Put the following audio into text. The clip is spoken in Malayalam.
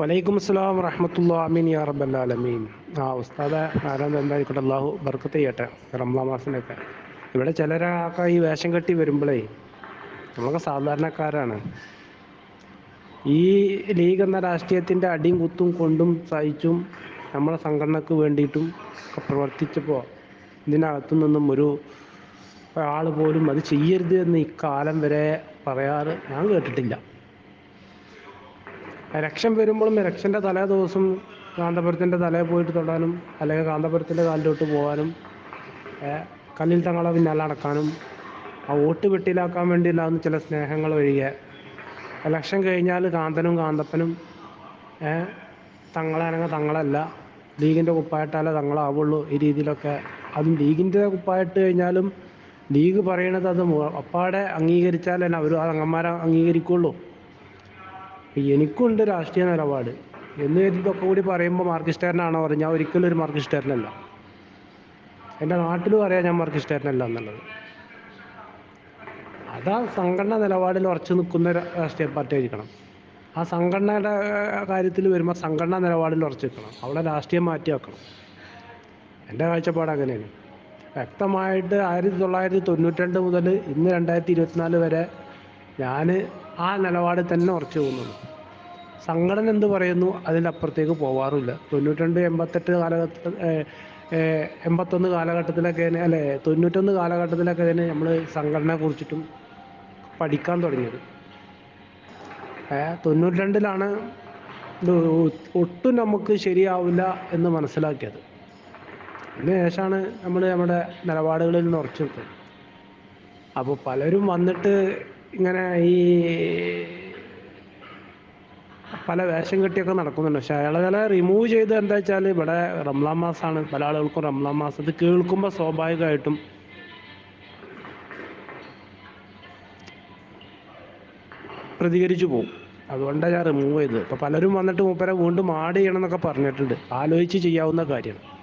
വലൈക്കും അസ്സലാം വറഹമത്തുള്ള അമീൻ യാ റബ്ബല്ലാലമീൻ ആ ഉസ്താദ് ആരാന്ന് എന്തായിക്കോട്ടെ അള്ളാഹു ബർക്കത്ത് ചെയ്യട്ടെ. മാസിനൊക്കെ ഇവിടെ ചിലരൊക്കെ ഈ വേഷം കെട്ടി വരുമ്പോഴേ നമ്മളൊക്കെ സാധാരണക്കാരാണ്. ഈ ലീഗ് എന്ന രാഷ്ട്രീയത്തിന്റെ അടിയും കുത്തും കൊണ്ടും സഹിച്ചും നമ്മളെ സംഘടനക്ക് വേണ്ടിയിട്ടും പ്രവർത്തിച്ചപ്പോൾ ഇതിനകത്തു നിന്നും ഒരു ആൾ പോലും അത് ചെയ്യരുത് എന്ന് ഇക്കാലം വരെ പറയാറ് ഞാൻ കേട്ടിട്ടില്ല. ഇലക്ഷൻ വരുമ്പോഴും ഇലക്ഷന്റെ തലേ ദിവസം കാന്തപുരത്തിന്റെ തലയിൽ പോയിട്ട് തൊടാനും അല്ലെങ്കിൽ കാന്തപുരത്തിന്റെ കാലിലോട്ട് പോകാനും കല്ലിൽ തങ്ങളെ പിന്നാലെ നടക്കാനും ആ വോട്ട് വെട്ടിലാക്കാൻ വേണ്ടിയില്ലാന്ന് ചില സ്നേഹങ്ങൾ ഒഴികെ. ഇലക്ഷൻ കഴിഞ്ഞാൽ കാന്തനും കാന്തപ്പനും തങ്ങളെ തങ്ങളാണെങ്കിൽ തങ്ങളല്ല ലീഗിന്റെ കുപ്പായിട്ടാലേ തങ്ങളാവുള്ളൂ ഈ രീതിയിലൊക്കെ. അതും ലീഗിന്റെ കുപ്പായിട്ട് കഴിഞ്ഞാലും ലീഗ് പറയണത് അത് അപ്പാടെ അംഗീകരിച്ചാൽ തന്നെ അവർ തങ്ങന്മാരെ അംഗീകരിക്കുള്ളൂ. എനിക്കുണ്ട് രാഷ്ട്രീയ നിലപാട്. എന്ന് കരുതി ഇതൊക്കെ കൂടി പറയുമ്പോൾ മാർക്കിസ്റ്റുകാരനാണോ പറഞ്ഞാൽ ഞാൻ ഒരിക്കലും ഒരു മാർക്കിസ്റ്റുകാരനല്ല എന്റെ നാട്ടിലും അറിയാം ഞാൻ മാർക്കിസ്റ്റുകാരനല്ല എന്നുള്ളത്. അതാ സംഘടന നിലപാടിൽ ഉറച്ചു നിൽക്കുന്ന രാഷ്ട്രീയ പാർട്ടി ആയിരിക്കണം. ആ സംഘടനയുടെ കാര്യത്തിൽ വരുമ്പോൾ സംഘടനാ നിലപാടിൽ ഉറച്ചു നിൽക്കണം. അവിടെ രാഷ്ട്രീയം മാറ്റി വെക്കണം. എന്റെ കാഴ്ചപ്പാട് അങ്ങനെയാണ്. വ്യക്തമായിട്ട് ആയിരത്തി തൊള്ളായിരത്തി തൊണ്ണൂറ്റി രണ്ട് മുതൽ ഇന്ന് രണ്ടായിരത്തി ഇരുപത്തിനാല് വരെ ഞാൻ ആ നിലപാടിൽ തന്നെ ഉറച്ചു പോകുന്നുള്ളൂ. സംഘടന എന്ത് പറയുന്നു അതിനപ്പുറത്തേക്ക് പോവാറില്ല തൊണ്ണൂറ്റിരണ്ട് എൺപത്തെട്ട് കാലഘട്ട എൺപത്തൊന്ന് കാലഘട്ടത്തിലൊക്കെ അല്ലെ തൊണ്ണൂറ്റൊന്ന് കാലഘട്ടത്തിലൊക്കെ തന്നെ നമ്മൾ സംഘടനയെ കുറിച്ചിട്ടും പഠിക്കാൻ തുടങ്ങിയത്. ഏഹ് തൊണ്ണൂറ്റി രണ്ടിലാണ് ഒട്ടും നമുക്ക് ശരിയാവില്ല എന്ന് മനസ്സിലാക്കിയത്. അതിന് ശേഷമാണ് നമ്മൾ നമ്മുടെ നിലപാടുകളിൽ നിന്ന് ഉറച്ചു നിൽക്കുന്നത്. അപ്പോൾ പലരും വന്നിട്ട് ഇങ്ങനെ ഈ പല വേഷം കെട്ടിയൊക്കെ നടക്കുന്നുണ്ട്. പക്ഷെ അയാളെ റിമൂവ് ചെയ്ത് എന്താ വെച്ചാൽ ഇവിടെ റംലാൻ മാസമാണ്. പല ആളുകൾക്കും റംലാൻ മാസം. ഇത് കേൾക്കുമ്പോൾ സ്വാഭാവികമായിട്ടും പ്രതികരിച്ചു പോകും അതുകൊണ്ടാണ് ഞാൻ റിമൂവ് ചെയ്തത്. ഇപ്പം പലരും വന്നിട്ട് മൂപ്പരെ വീണ്ടും ആഡ് ചെയ്യണം എന്നൊക്കെ പറഞ്ഞിട്ടുണ്ട്. ആലോചിച്ച് ചെയ്യാവുന്ന കാര്യമാണ്.